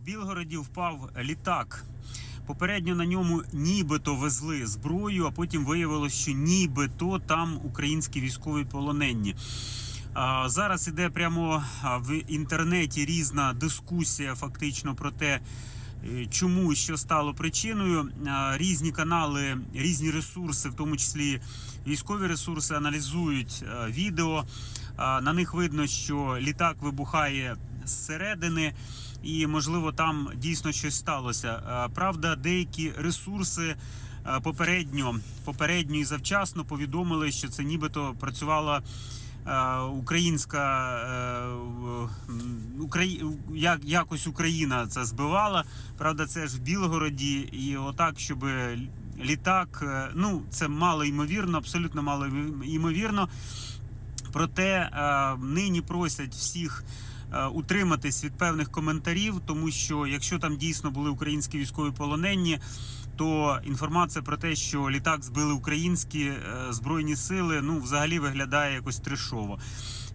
В Білгороді впав літак. Попередньо на ньому нібито везли зброю, а потім виявилось, що нібито там українські військові полонені. Зараз іде прямо в інтернеті різна дискусія, фактично про те, е, чому що стало причиною. Різні канали, різні ресурси, в тому числі військові ресурси, аналізують е, відео. На них видно, що літак вибухає зсередини, і можливо там дійсно щось сталося. Правда, деякі ресурси. е, Попередньо, попередньо і завчасно повідомили, що це нібито працювала е, українська е, Украї... як, якось Україна це збивала. Правда, це ж в Білгороді, і отак, щоб літак, е, ну це мало ймовірно, абсолютно мало ймовірно. Проте е, нині просять всіх. Е, Утриматись від певних коментарів, тому що якщо там дійсно були українські військові полонені, то інформація про те, що літак збили українські е, збройні сили, ну взагалі виглядає якось трешово.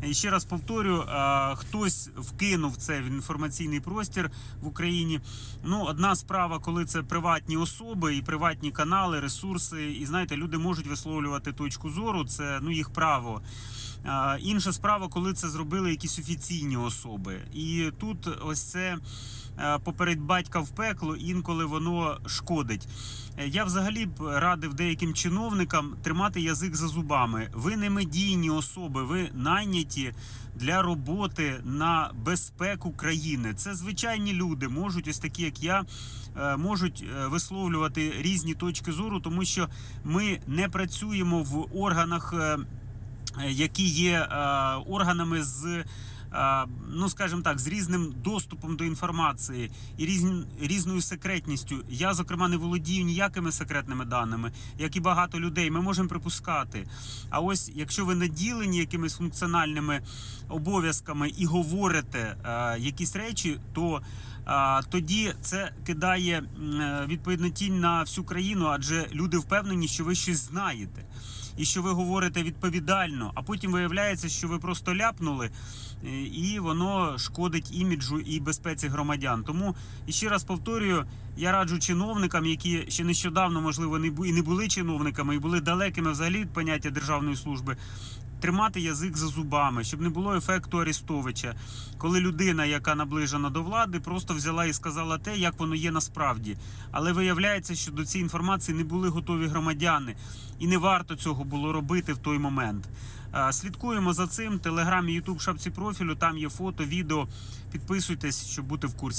І ще раз повторю: е, хтось вкинув це в інформаційний простір в Україні. Ну, одна справа, коли це приватні особи і приватні канали, ресурси, і знаєте, люди можуть висловлювати точку зору, це ну їх право. Інша справа, коли це зробили якісь офіційні особи, і тут ось це е, поперед батька в пекло, інколи воно шкодить. Е, Я взагалі б радив деяким чиновникам тримати язик за зубами. Ви не медійні особи, ви найняті для роботи на безпеку країни. Це звичайні люди, можуть ось такі, як я, е, можуть е, висловлювати різні точки зору, тому що ми не працюємо в органах. е, які є органами з, ну скажімо так, з різним доступом до інформації і різн, різною секретністю. Я, зокрема, не володію ніякими секретними даними, як і багато людей. Ми можемо припускати. А ось якщо ви наділені якимись функціональними обов'язками і говорите е, якісь речі, то а, тоді це кидає е, відповідно тінь на всю країну, адже люди впевнені, що ви щось знаєте. І що ви говорите відповідально, а потім виявляється, що ви просто ляпнули, е, і воно шкодить іміджу і безпеці громадян. Тому і ще раз повторюю, я раджу чиновникам, які ще нещодавно, можливо, не і не були чиновниками, і були далекими взагалі від поняття державної служби. Тримати язик за зубами, щоб не було ефекту Арестовича, коли людина, яка наближена до влади, просто взяла і сказала те, як воно є насправді. Але виявляється, що до цієї інформації не були готові громадяни, і не варто цього було робити в той момент. Е, Слідкуємо за цим. Телеграм і Ютуб шапці профілю. Там є фото, відео. Підписуйтесь, щоб бути в курсі.